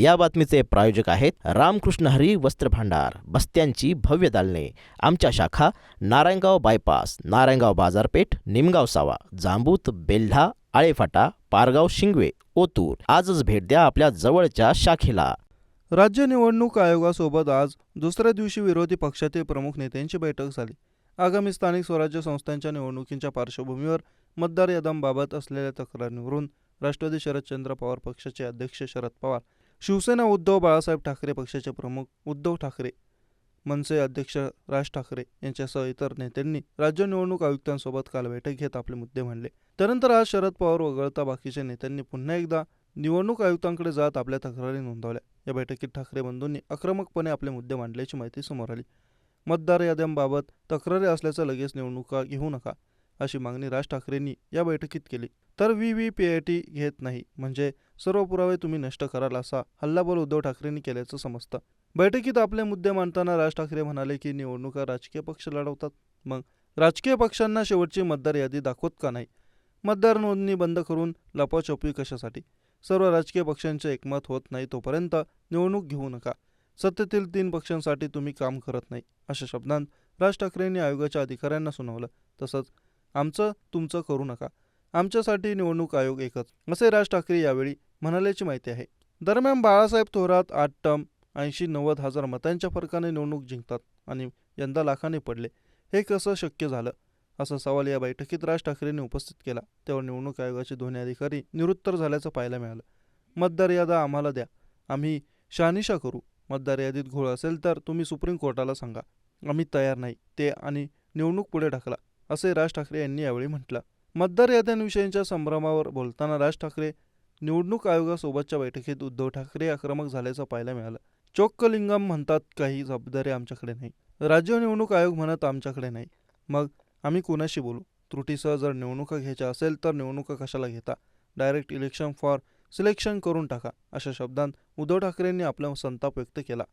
या बातमीचे प्रायोजक आहेत रामकृष्ण हरी वस्त्र भांडार बस्त्यांची भव्य दालने. आमच्या शाखा नारायणगाव बायपास नारायणगाव बाजारपेठ निमगाव सावा जांबूत बेल्हा आळेफाटा पारगाव शिंगवे ओतूर. आजच भेट द्या आपल्या जवळच्या शाखेला. राज्य निवडणूक आयोगासोबत आज दुसऱ्या दिवशी विरोधी पक्षातील प्रमुख नेत्यांची बैठक झाली. आगामी स्थानिक स्वराज्य संस्थांच्या निवडणुकींच्या पार्श्वभूमीवर मतदार याद्यांबाबत असलेल्या तक्रारींवरून राष्ट्रवादी शरदचंद्र पवार पक्षाचे अध्यक्ष शरद पवार शिवसेना उद्धव बाळासाहेब ठाकरे पक्षाचे प्रमुख उद्धव ठाकरे मनसे अध्यक्ष राज ठाकरे यांच्यासह इतर नेत्यांनी राज्य निवडणूक आयुक्तांसोबत काल बैठक घेत आपले मुद्दे मांडले. त्यानंतर आज शरद पवार वगळता बाकीच्या नेत्यांनी पुन्हा एकदा निवडणूक आयुक्तांकडे जात आपल्या तक्रारी नोंदवल्या. या बैठकीत ठाकरे बंधूंनी आक्रमकपणे आपले मुद्दे मांडल्याची माहिती समोर आली. मतदार याद्यांबाबत तक्रारी असल्याचं लगेच निवडणुका घेऊ नका अशी मागणी राज ठाकरेंनी या बैठकीत केली. तर V V P I T घेत नाही म्हणजे सर्व पुरावे तुम्ही नष्ट कराल असा हल्लाबोल उद्धव ठाकरेंनी केल्याचं समजतं. बैठकीत आपले मुद्दे मांडताना राज ठाकरे म्हणाले की निवडणुका राजकीय पक्ष लढवतात. मग राजकीय पक्षांना शेवटची मतदार यादी दाखवत का नाही? मतदार नोंदणी बंद करून लपाछपी कशासाठी? सर्व राजकीय पक्षांचे एकमत होत नाही तोपर्यंत निवडणूक घेऊ नका. सत्तेतील तीन पक्षांसाठी तुम्ही काम करत नाही अशा शब्दांत राज ठाकरेंनी आयोगाच्या अधिकाऱ्यांना सुनावलं. तसंच आमचं तुमचं करू नका. आमच्यासाठी निवडणूक आयोग एकच. असे राज ठाकरे यावेळी म्हणाल्याची माहिती आहे. दरम्यान बाळासाहेब थोरात आठ टर्म ऐंशी नव्वद हजार मतांच्या फरकाने निवडणूक जिंकतात आणि यंदा लाखाने पडले. हे कसं शक्य झालं? असा सवाल या बैठकीत राज ठाकरेंनी उपस्थित केला. तेव्हा निवडणूक आयोगाचे दोन्ही अधिकारी निरुत्तर झाल्याचं पाहायला मिळालं. मतदार यादा आम्हाला द्या. आम्ही शहानिशा करू. मतदार यादीत घोळ असेल तर तुम्ही सुप्रीम कोर्टाला सांगा. आम्ही तयार नाही. ते आणि निवडणूक पुढे ढकला असे राज ठाकरे यांनी यावेळी म्हटलं. मतदार याद्यांविषयीच्या संभ्रमावर बोलताना राज ठाकरे निवडणूक आयोगासोबतच्या बैठकीत उद्धव ठाकरे आक्रमक झाल्याचं पाहायला मिळालं. चोक्कलिंगम म्हणतात काही जबाबदारी आमच्याकडे नाही. राज्य निवडणूक आयोग म्हणत आमच्याकडे नाही. मग आम्ही कुणाशी बोलू? त्रुटीसह जर निवडणुका घ्यायच्या असेल तर निवडणुका कशाला घेता? डायरेक्ट इलेक्शन फॉर सिलेक्शन करून टाका अशा शब्दांत उद्धव ठाकरेंनी आपला संताप व्यक्त केला.